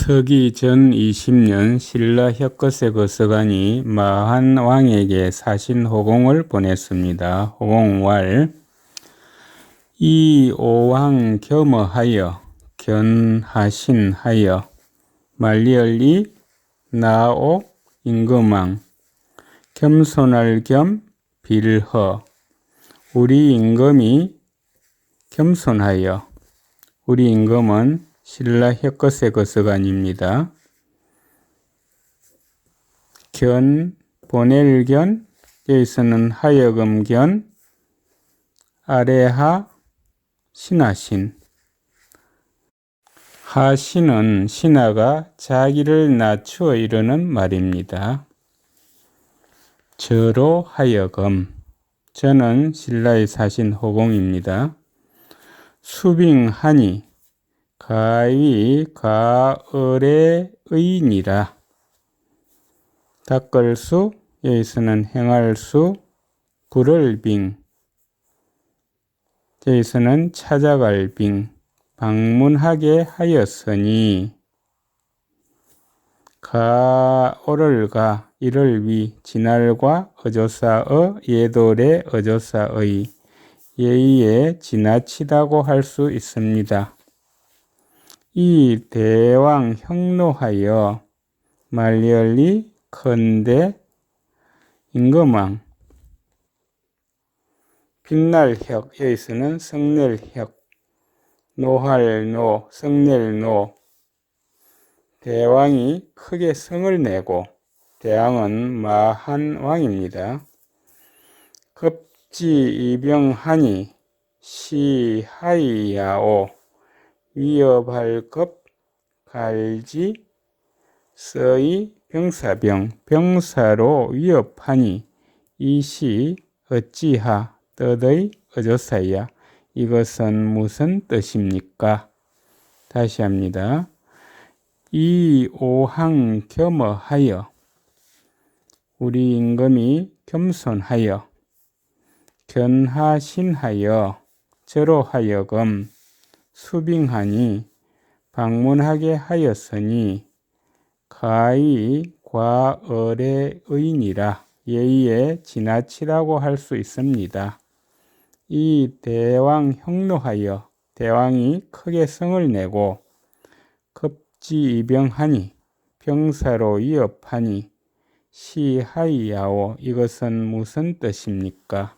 서기 전 20년 신라 혁거세 거서관이 마한 왕에게 사신 호공을 보냈습니다. 호공왈 이 오왕 겸어하여 견하신하여 말리얼리 나오 임금왕 겸손할 겸 빌허 우리 임금이 겸손하여 우리 임금은 신라 혁거세 거서관입니다. 견 보낼 견 여기서는 하여금 견 아래하 신하신 하신은 신하가 자기를 낮추어 이르는 말입니다. 저로 하여금 저는 신라의 사신 호공입니다. 수빙하니 가위 가을의 의니라. 닦을 수 여기서는 행할 수 구를 빙 여기서는 찾아갈 빙 방문하게 하였으니 가오를 가 이를 위 진할과 어조사의 예돌의 어조사의 예의에 지나치다고 할 수 있습니다. 이 대왕 형노하여 말리얼리 컨대 임금왕. 빛날혁 여기서는 성낼혁 노할노 성낼노. 대왕이 크게 성을 내고 대왕은 마한 왕입니다. 급지 이병하니 시하이야오 위협할 급 갈지 서이 병사병 병사로 위협하니 이시 어찌하 뜻의 어조사야 이것은 무슨 뜻입니까? 다시 합니다. 이 오항 겸어하여 우리 임금이 겸손하여 견하신하여 저로 하여금 수빙하니 방문하게 하였으니 가히 과을의 의니라 예의에 지나치라고 할 수 있습니다. 이 대왕 형노하여 대왕이 크게 성을 내고 급지 이병하니 병사로 위협하니 시하이야오 이것은 무슨 뜻입니까?